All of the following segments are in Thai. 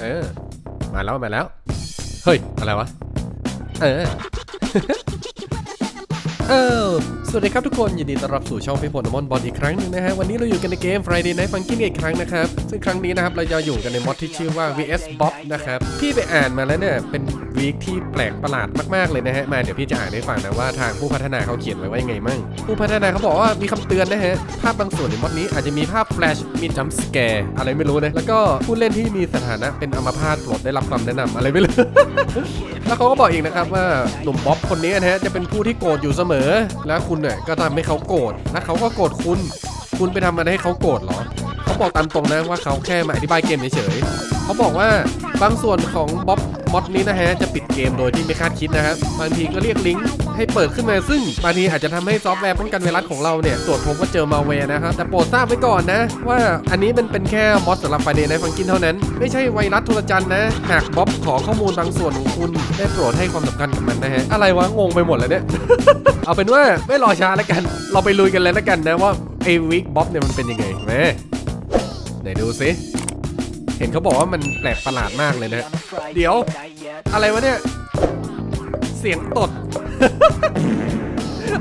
เออ มาแล้วมาแล้ว เฮ้ย อะไรวะ เออ เออ สวัสดีครับทุกคน ยินดีต้อนรับสู่ช่องพี่พลนมอนบอลอีกครั้งหนึงนะฮะ วันนี้เราอยู่กันในเกม Friday Night Funkin' อีกครั้งนะครับ ซึ่งครั้งนี้นะครับ เราจะอยู่กันในมอดที่ชื่อว่า VS Bob นะครับ พี่ไปอ่านมาแล้วเนี่ย เป็น วีคที่แปลกประหลาดมากๆเลยนะฮะ มาเดี๋ยวพี่จะอ่านให้ฟังนะว่าทางผู้พัฒนาเขาเขียนไว้ว่ายังไงมั่ง ผู้พัฒนาเขาบอกว่ามีคำเตือนนะฮะ ภาพบางส่วนในมอดนี้อาจจะมีภาพแฟลช มีจัมป์สแกร์อะไรไม่รู้นะ แล้วก็ผู้เล่นที่มีสถานะเป็นอัมพาตโปรดได้รับคำแนะนำอะไรไม่รู้ แล้วเขาก็บอกอีกนะครับว่าหนุ่มบ๊อบคนนี้นะฮะจะเป็นผู้ที่โกรธอยู่เสมอ และคุณเนี่ยก็ทำให้เขาโกรธ และเขาก็โกรธคุณ คุณไปทำอะไรให้เขาโกรธเหรอ เขาบอกตามตรงนะว่าเขาแค่มาอธิบายเกมเฉยๆเขาบอกว่าบางส่วนของบ๊อบ มอดนี้นะฮะ จะปิดเกมโดยที่ไม่คาดคิดนะครับบางทีก็เรียกลิงก์ให้เปิดขึ้นมาซึ่งบางทีอาจจะทำให้ซอฟต์แวร์ป้องกันไวรัสของเราเนี่ยตรวจพบว่าเจอมาแวร์นะครับ แต่โปรดทราบไว้ก่อนนะ ว่าอันนี้มันเป็นแค่มอดสำหรับไฟเดย์ในฟังกินเท่านั้น ไม่ใช่ไวรัสโทรจันนะ หากบ๊อบขอข้อมูลบางส่วนของคุณได้โปรดให้ความสำคัญกับมันนะฮะ อะไรวะ งงไปหมดเลยเนี่ย เอาเป็นว่าไม่รอช้าแล้วกัน เราไปลุยกันเลยแล้วกันนะว่าไอวิกบ๊อบเนี่ยมันเป็นยังไงแหมไหนดูสิ เห็นเขาบอกว่ามันแปลกประหลาดมากเลยนะ เดี๋ยว อะไรวะเนี่ย เสียงตด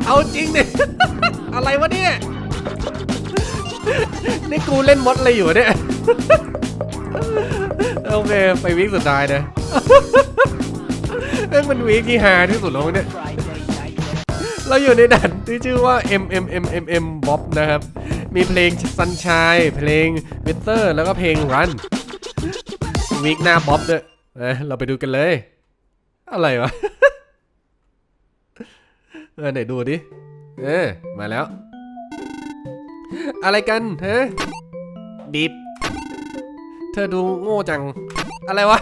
เอาจริงเนี่ย อะไรวะเนี่ย นี่กูเล่นมดอะไรอยู่วะเนี่ย โอเค ไปวีคสุดท้ายนะนั่นเป็นวีคที่ฮาที่สุดแล้วเนี่ย เราอยู่ในด่านที่ชื่อว่า M M M M M Bob นะครับ มีเพลง Sunshine เพลง Winter แล้วก็เพลง Run วีคหน้าบ๊อบด้วยเอ้ยเราไปดูกันเลย อะไรวะ เออไหนดูดิ เออ มาแล้ว อะไรกันฮะบีบ เธอดูโง่จัง อะไรวะ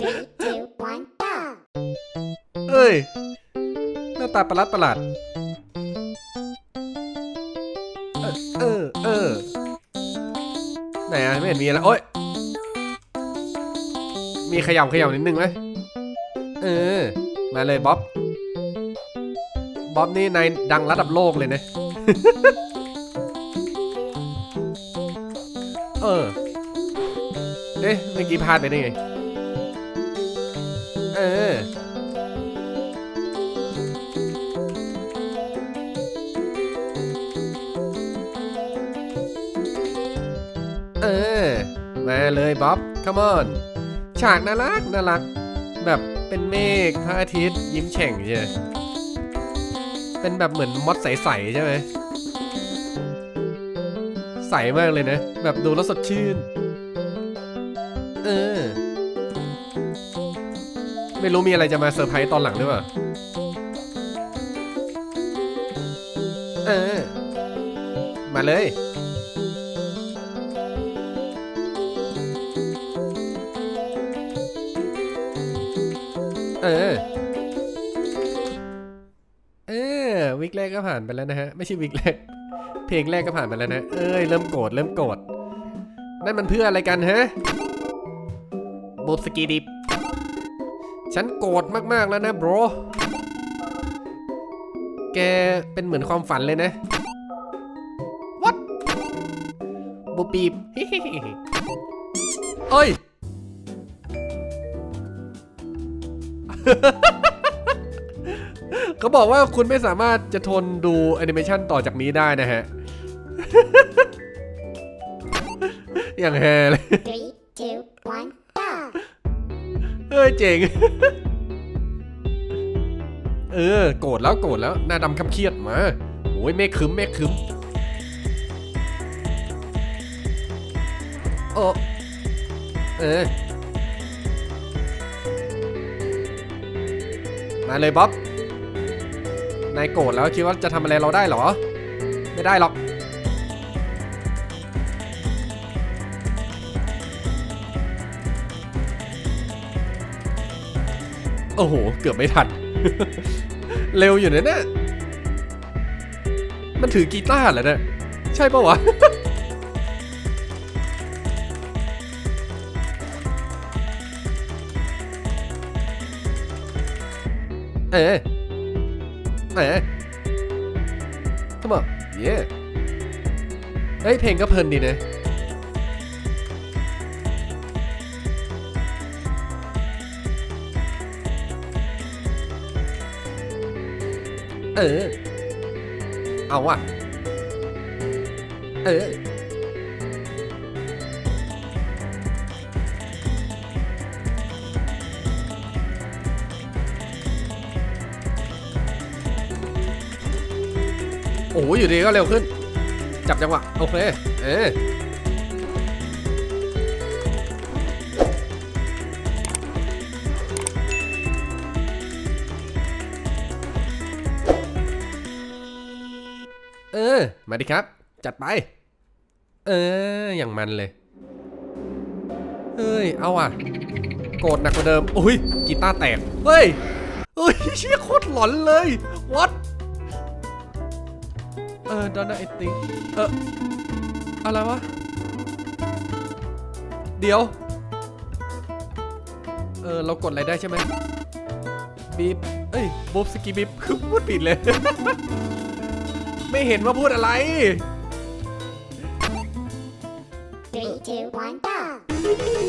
Three, two, one, go! เอ้ย หน้าตาประหลาดประหลาดเออเออเออ นอะไม่เห็นมีแล้วโอ๊ยมีขยำขยำนิดนึงไหมเออ มาเลยบ๊อบ บ๊อบนี่นายดังระดับโลกเลยนะ เออ เอ๊ะเมื่อกี้พลาดไปได้ไง มาเลยบ๊อบ come on ฉากน่ารักน่ารัก แบบเป็นเมฆพระอาทิตย์ยิ้มแฉ่งใช่ไหมเป็นแบบเหมือนมดใสๆใช่ไหมใสมากเลยนะ แบบดูแล้วสดชื่น เออ ไม่รู้มีอะไรจะมาเซอร์ไพรส์ตอนหลังหรือเปล่า เออ มาเลย วิกแรกก็ผ่านไปแล้วนะฮะ ไม่ใช่วิกแรก เพลงแรกก็ผ่านไปแล้วนะ เอ้ย เริ่มโกรธ เริ่มโกรธ นั่นมันเพื่ออะไรกันฮะบูบสกีดิบ ฉันโกรธมากๆแล้วนะโบรแกเป็นเหมือนความฝันเลยนะ What บูปีบเอ้ย เขาบอกว่าคุณไม่สามารถจะทนดูแอนิเมชันต่อจากนี้ได้นะฮะ อย่างแฮเลย Three, two, one, go! เฮ้ยเจ๋ง เออ โกรธแล้วโกรธแล้ว หน้าดำคำเครียดมาโอ้ยเมฆครึ้มเมฆครึ้มโอ้เออ มาเลยบ๊อบ นายโกรธแล้วคิดว่าจะทำอะไรเราได้เหรอ ไม่ได้หรอก โอ้โห เกือบไม่ทัน เร็วอยู่นะเนี่ยมันถือกีตาร์เหรอเนี่ยใช่ปะวะเอ๊ นะถ้าบอกเย่เอ้ยเพลงก็เพลินดีนะเออ เอาว่ะ เออ อ้โหอยู่ดีก็เร็วขึ้น จับจังหวะโอเค เออเออ มาดิครับ จัดไป เออ อย่างมันเลยเฮ้ย เอาอะ โกรธหนักกว่าเดิม อุ้ย กีตาร์แตก เฮ้ยเฮ้ยเชี่ยโคตรหลอนเลย what เออ donna I think เออ อะไรวะ เดี๋ยว เออ เรากดอะไรได้ใช่ไหมบีบเอ้ยบูบสกีบีบคือพูดผิดเลย ไม่เห็นว่าพูดอะไร Three, two, one, go.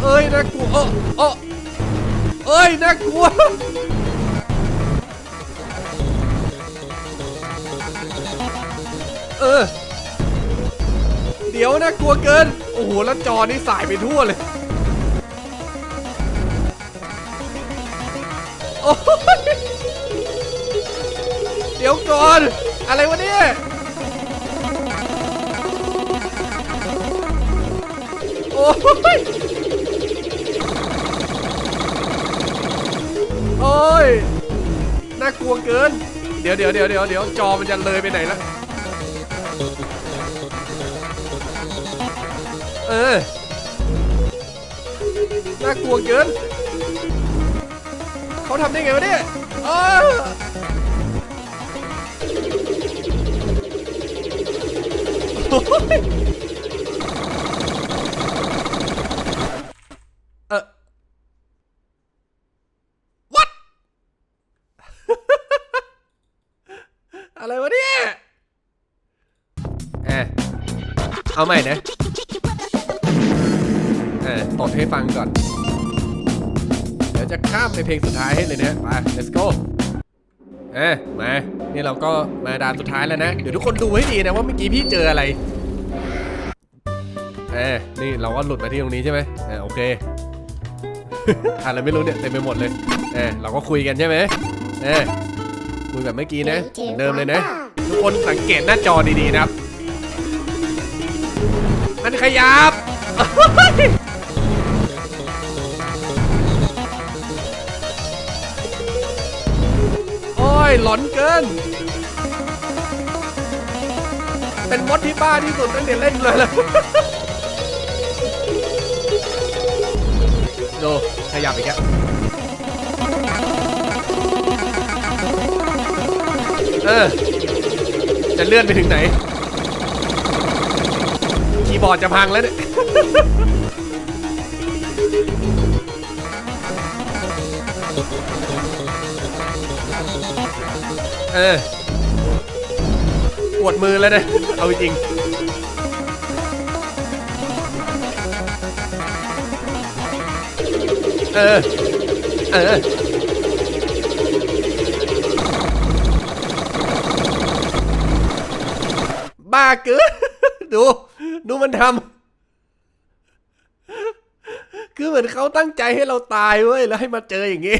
เอ้ยน่ากลัวเออเออเอ้ยน่ากลัว เออ เดี๋ยวน่ากลัวเกิน โอ้โหแล้วจอนี่สายไปทั่วเลย โอ้ยเดี๋ยวก่อน อะไรวะเนี่ย โอ้ยโอ้ยน่ากลัวเกิน เดี๋ยวเดี๋ยวเดี๋ยวเดี๋ยวเดี๋ยวจอมันจะเลยไปไหนแล้ว เออ น่ากลัวเกิน เขาทำได้ไงวะเนี่ยเออโอ้ยเออ what อะไรวะเนี่ยเออเอาใหม่นะ ออตดให้ฟังก่อน เดี๋ยวจะข้ามไปเพลงสุดท้ายให้เลยนะไป let's go เออมา นี่เราก็มาดานสุดท้ายแล้วนะ เดี๋ยวทุกคนดูให้ดีนะว่าเมื่อกี้พี่เจออะไร เออนี่เราก็หลุดมาที่ตรงนี้ใช่ไหมเออโอเคอะไรไม่รู้เนี่ยเต็มไปหมดเลย เออเราก็คุยกันใช่ไหมเออคุยแบบเมื่อกี้นะเหมือนเดิมเลยนะ ทุกคนสังเกตหน้าจอดีๆนะครับ มันขยับ ยหลอนเกิน เป็นมดที่บ้าที่สุดตั้งแต่เล่นเลยล่ะดูขยับอีกแล้วเออ จะเลื่อนไปถึงไหน คีย์บอร์ดจะพังแล้วเนี่ย เออปวดมือแล้วนะเอาจริงเออ เออ บ้าเกินดู ดูมันทำ คือเหมือนเขาตั้งใจให้เราตายเว้ย แล้วให้มาเจออย่างงี้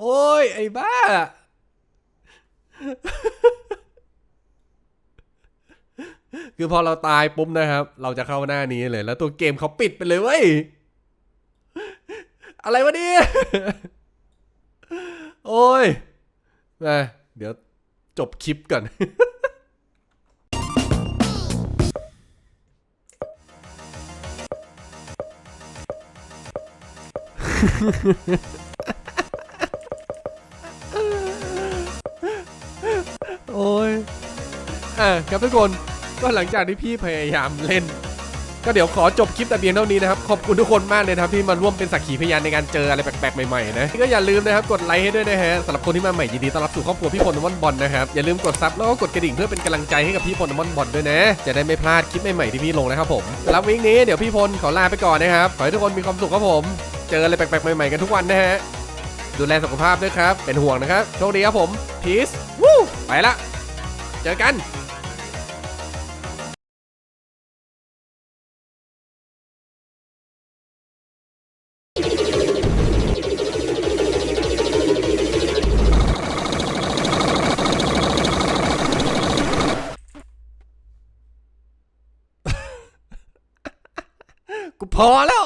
โอ้ย ไอ้บ้า คือพอเราตายปุ๊บนะครับ เราจะเข้าหน้านี้เลย แล้วตัวเกมเขาปิดไปเลยเว้ย อะไรวะเนี่ย โอ้ยมาเดี๋ยวจบคลิปก่อนโครับทุกคนก็หลังจากที่พี่พยายามเล่น ก็เดี๋ยวขอจบคลิปแต่เพียงเท่านี้นะครับขอบคุณทุกคนมากเลยนะครับที่มาร่วมเป็นสักขีพยานในการเจออะไรแปลกๆใหม่ๆนะก็อย่าลืมนะครับกดไลค์ให้ด้วยนะฮะสำหรับคนที่มาใหม่ยินดีต้อนรับสู่ครอบครัวพี่พลนมอนบอลนะครับอย่าลืมกดซับแล้วก็กดกระดิ่งเพื่อเป็นกำลังใจให้กับพี่พลนมอนบอลด้วยนะ จะได้ไม่พลาดคลิปใหม่ๆที่พี่ลงนะครับผมสำหรับวิกนี้เดี๋ยวพี่พลขอลาไปก่อนนะครับขอให้ทุกคนมีความสุขครับผมเจออะไรแปลกๆใหม่ๆกันทุกวันนะฮะดูแลสุขภาพด้วยครับ เป็นห่วงนะครับ โชคดีครับผม พีซวู้ไปละ เจอกัน กูพอแล้ว